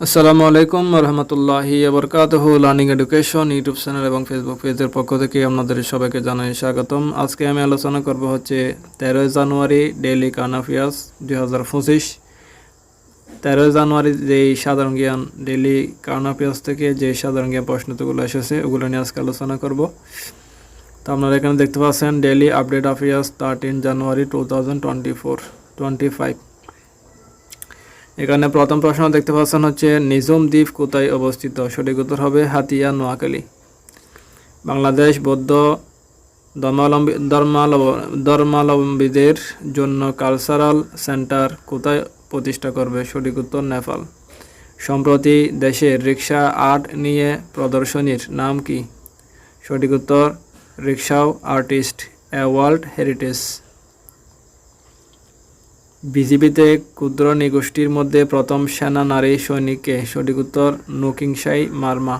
আসসালামু আলাইকুম রহমতুল্লাহি আবরকাতহ লার্নিং এডুকেশন ইউটিউব চ্যানেল এবং ফেসবুক পেজের পক্ষ থেকে আপনাদের সবাইকে জানাই স্বাগতম। আজকে আমি আলোচনা করব হচ্ছে তেরোই জানুয়ারি ডেইলি কার্ন অ্যাফেয়ার্স দুই হাজার পঁচিশ। তেরোই জানুয়ারি যেই সাধারণ জ্ঞান ডেইলি কার্ন অ্যাফেয়ার্স থেকে যে সাধারণ জ্ঞান প্রশ্নগুলো এসেছে, ওগুলো নিয়ে আজকে আলোচনা করব। তো আপনারা এখানে দেখতে পাচ্ছেন daily update affairs thirteen January two thousand twenty four twenty five এখানে প্রথম প্রশ্ন দেখতে পাচ্ছেন হচ্ছে নিজম দ্বীপ কোথায় অবস্থিত? সঠিক উত্তর হবে হাতিয়া, নোয়াখালী। বাংলাদেশ বৌদ্ধ ধর্মাবলম্বী ধর্মালব- ধর্মাবলম্বীদের জন্য কালচারাল সেন্টার কোথায় প্রতিষ্ঠা করবে? সঠিক উত্তর, নেপাল। সম্প্রতি দেশের রিক্সা আর্ট নিয়ে প্রদর্শনীর নাম কি? সঠিক উত্তর রিক্সাও আর্টিস্ট, এ ওয়ার্ল্ড হেরিটেজ। বিজিবিতে ক্ষুদ্র নিগোষ্ঠীর মধ্যে প্রথম সেনা নারী সৈনিককে সঠিক উত্তর নকিংসাই মার্মা।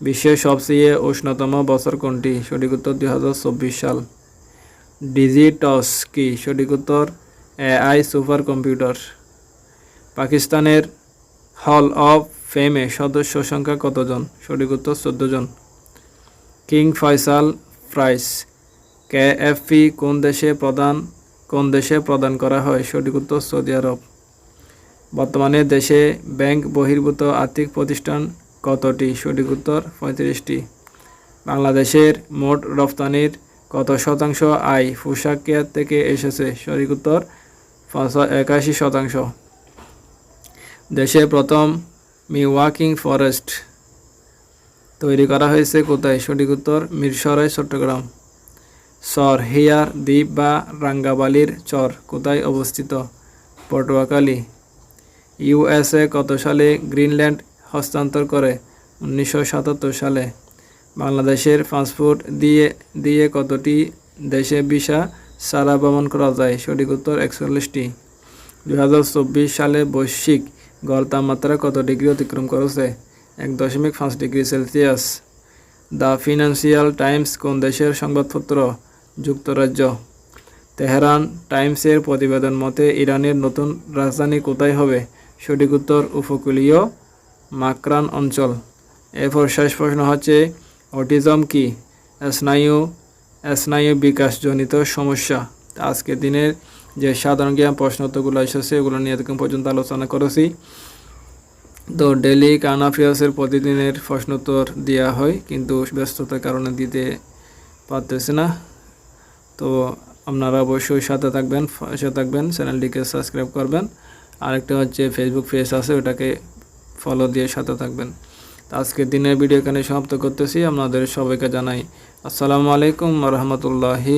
বিশ্বের সবচেয়ে উষ্ণতম বছর কোনটি? সঠিক উত্তর দুই হাজার চব্বিশ সাল। ডিজিটস কি? সঠিক উত্তর এআই সুপার কম্পিউটার পাকিস্তানের হল অফ ফেমে সদস্য সংখ্যা কতজন? সঠিক উত্তর চোদ্দ জন কিং ফয়সাল প্রাইস। কেএফপি কোন দেশে প্রদান কোন দেশে প্রদান করা হয়? সঠিক উত্তর, সৌদি আরব। বর্তমানে দেশে ব্যাংক বহির্ভূত আর্থিক প্রতিষ্ঠান কতটি? সঠিক উত্তর, পঁয়ত্রিশটি। বাংলাদেশের মোট রফতানির কত শতাংশ আয় পোশাক কেয়ার থেকে এসেছে? সঠিক উত্তর পাঁচশো একাশি শতাংশ। দেশে প্রথম মি ওয়াকিং ফরেস্ট তৈরি করা হয়েছে কোথায়? সঠিক উত্তর, মিরসরাই, চট্টগ্রাম। চর হেয়ার, দ্বীপ বা রাঙ্গাবালির চর কোথায় অবস্থিত? পটুয়াখালী ইউএসএ কত সালে গ্রিনল্যান্ড হস্তান্তর করে? উনিশশো সাতাত্তর সালে। বাংলাদেশের পাসপোর্ট দিয়ে দিয়ে কতটি দেশে ভিসা সারা ভ্রমণ করা যায়? সঠিক উত্তর একচল্লিশটি। দু হাজার চব্বিশ সালে বৈশ্বিক গড় তাপমাত্রা কত ডিগ্রি অতিক্রম করেছে? এক দশমিক পাঁচ degree Celsius. The Financial Times কোন দেশের সংবাদপত্র? যুক্তরাজ্য। তেহরান টাইমসের প্রতিবেদন মতে, ইরানের নতুন রাজধানী কোথায় হবে? সঠিক উত্তর উপকূলীয় মাকরান অঞ্চল। এরপর শেষ প্রশ্ন হচ্ছে, অটিজম কি? স্নায়ু স্নায়ু বিকাশজনিত সমস্যা। আজকের দিনের যে সাধারণ জ্ঞান প্রশ্নোত্তরগুলো এসেছে, এগুলো নিয়ে এতক্ষণ পর্যন্ত আলোচনা করেছি। তো ডেলি কার্ন অ্যাফেয়ার্সের প্রতিদিনের প্রশ্নোত্তর দেওয়া হয়, কিন্তু ব্যস্ততার কারণে দিতে পারতেছে না। তো আপনারা অবশ্যই সাথে থাকবেন সাথে থাকবেন, চ্যানেলটিকে সাবস্ক্রাইব করবেন। আরেকটা হচ্ছে ফেসবুক পেজ আছে, ওটাকে ফলো দিয়ে সাথে থাকবেন। আজকের দিনের ভিডিও এখানে সমাপ্ত করতেছি। আপনাদের সবাইকে জানাই আসসালামু আলাইকুম রহমতুল্লাহি